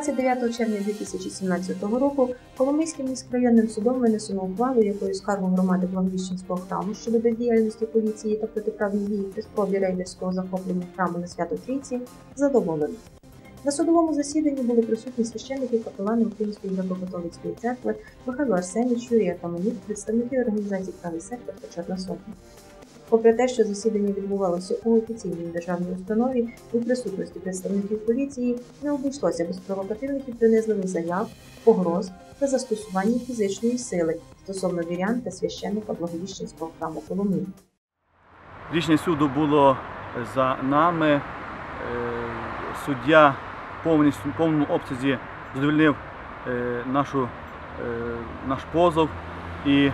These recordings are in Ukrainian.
29 червня 2017 року Коломийським міськрайонним судом винесено ухвалу, якою скаргу громади Благовіщенського храму щодо бездіяльності поліції та протиправні дії при спробі рейдерського захоплення храму на свято Трійці задоволено. На судовому засіданні були присутні священники капелани Української греко-католицької церкви Михайло Арсенійович, Юрій Атаманюк, представники організацій Правий сектор та Чорна Сотня. Попри те, що засідання відбувалося у офіційній державній установі у присутності представників поліції, не обійшлося без провокативних і принизливих заяв, погроз та застосування фізичної сили стосовно вірян та священника Благовіщенського храму Коломиї. Рішення суду було за нами. Е, Суддя повністю повному обсязі задовольнив е, нашу, е, наш позов і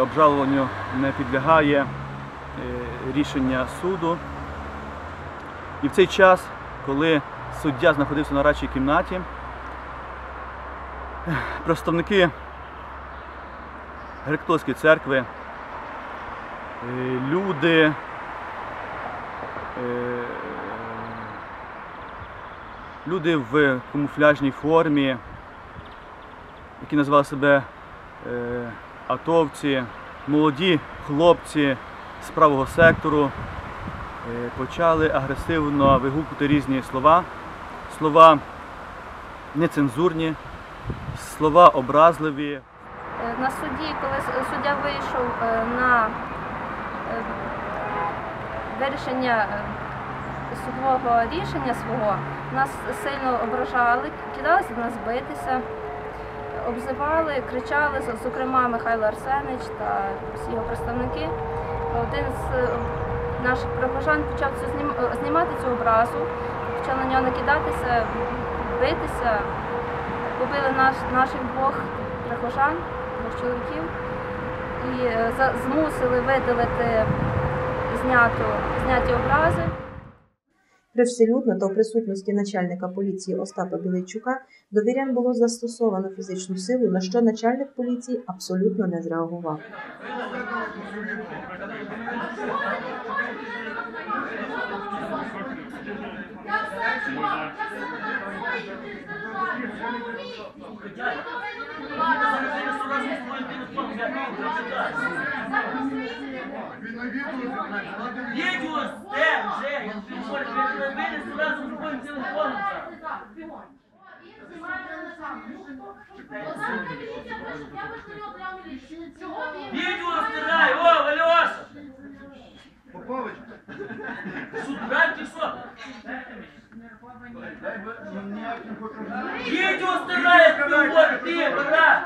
обжалуванню не підлягає е, рішення суду. І в цей час, коли суддя знаходився на радчій кімнаті, представники Греко-католицької церкви Е, люди е, люди в камуфляжній формі, які називали себе е, атовці, молоді хлопці з правого сектору, е, почали агресивно вигукувати різні слова, слова нецензурні, слова образливі. Е, На суді, коли суддя вийшов е, на вирішення судового рішення свого, нас сильно ображали, кидалися до нас битися, обзивали, кричали, зокрема Михайло Арсенич та всі його представники. Один з е, наших прихожан почав цю е, знімати цю образу, почав на нього накидатися, битися. Побили наш, наших двох прихожан, двох чоловіків, і е, змусили видалити зняту, зняті образи. Привселюдно у присутності начальника поліції Остапа Білийчука до вірян було застосовано фізичну силу, на що начальник поліції абсолютно не зреагував. Відео сте вже, я тобі я тебе винесу разом з твоїм телефоном. Відео стирай, о, Вальоша! Попович, Суд що? Я тобі говорю, ти, брат!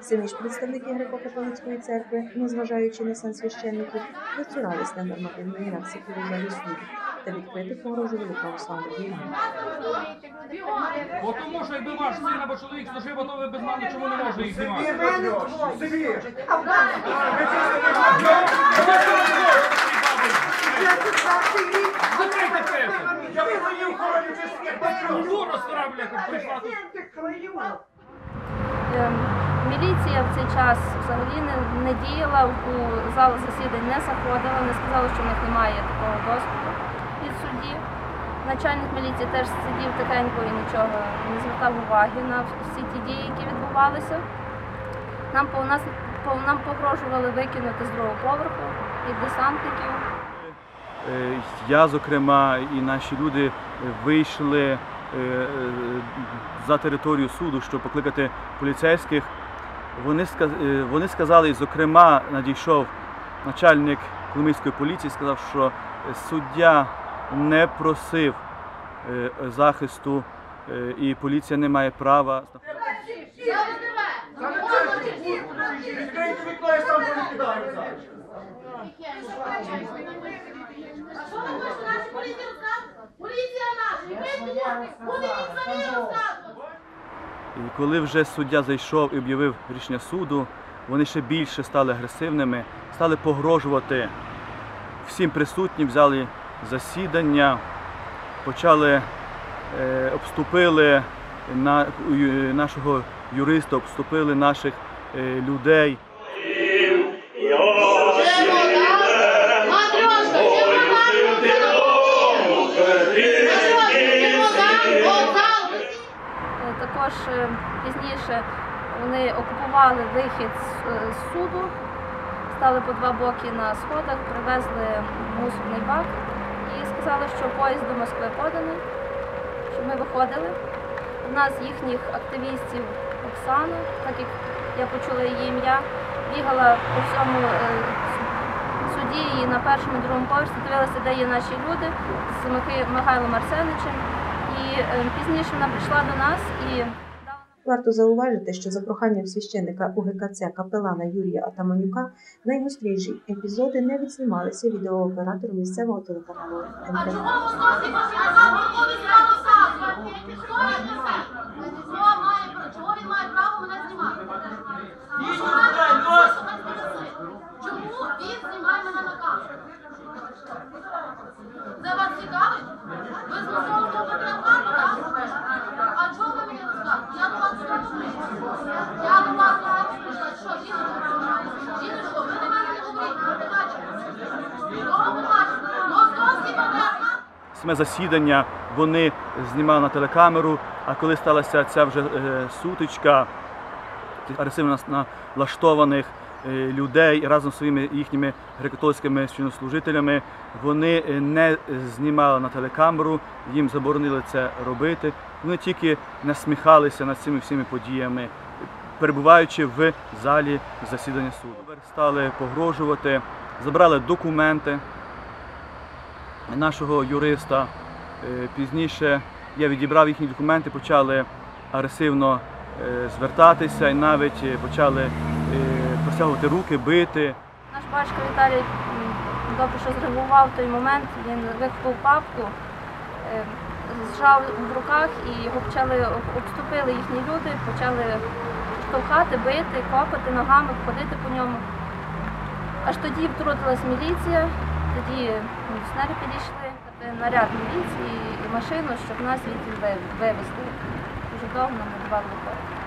Самі ж представники греко-католицької церкви, незважаючи на сан священників, доцурались на нормативної реакції у суду та відкрито погрожували православним вірянам. Бо тому, що якби ваш син або чоловік служив, то ви без мене чому не можете їх знімати? Собі! Закрийте Міліція в цей час взагалі не, не діяла, у зал засідань не заходила, вони сказали, що в них немає такого доступу від судді. Начальник міліції теж сидів тихенько і нічого не звертав уваги на всі ті дії, які відбувалися. Нам, по, нас, по, нам погрожували викинути з другого поверху і десантників. Е, Я, зокрема, і наші люди вийшли е, за територію суду, щоб покликати поліцейських. Вони, е, вони сказали, зокрема, надійшов начальник Коломийської поліції, сказав, що суддя не просив захисту і поліція не має права. Відкрийте вікно, я сам повикидаю зараз. Поліція наша, і ви будете самі розказувати. І коли вже суддя зайшов і об'явив рішення суду, вони ще більше стали агресивними, стали погрожувати всім присутнім, взяли засідання, почали е, обступили на, нашого юриста, обступили наших е, людей. Пізніше вони окупували вихід з, е, з суду, стали по два боки на сходах, привезли мусорний бак і сказали, що поїзд до Москви поданий, щоб ми виходили. Одна з їхніх активістів Оксана, так як я почула її ім'я, бігала по всьому е, суді і на першому другому поверсі дивилася, де є наші люди з Михай- Михайлом Арсеничем. І е, пізніше вона прийшла до нас і Варто зауважити, що за проханням священника УГКЦ капелана Юрія Атаманюка найгостріші епізоди не відснімалися відеооператором місцевого телеканалу НТВ. чого ви зносите сказав, виходить з розказувати? Хто він несе? Хто має право? Чого він має право мене знімати? Їдь Чому туди, Льош! Чому він знімає мене на камеру? Це вас цікавить? Ви з московського патріархату, так? А чого ви мені розказуєте? Я до вас скажу. Я до вас скажу. Що, жіночко? Жіночко, ви до мене не говоріть, ви не бачите. Кого ви бачите? Московський патріархат? Саме засідання вони знімали на телекамеру, а коли сталася ця вже е, сутичка агресивно налаштованих е, людей разом з своїми їхніми греко-католицькими священнослужителями, вони е, не знімали на телекамеру, їм заборонили це робити. Вони тільки насміхалися над цими всіми подіями, перебуваючи в залі засідання суду. Стали погрожувати, забрали документи нашого юриста. Е, Пізніше я відібрав їхні документи, почали агресивно е, звертатися і навіть е, почали простягувати руки, бити. Наш батько Віталій добре, що зреагував в той момент. Він вихопив папку, зжав в руках і його почали обступили їхні люди, почали штовхати, бити, копати ногами, ходити по ньому. Аж тоді втрутилась міліція, тоді міліціонери підійшли, наряд міліції і машину, щоб нас вивезли. Дуже довго нам не давали.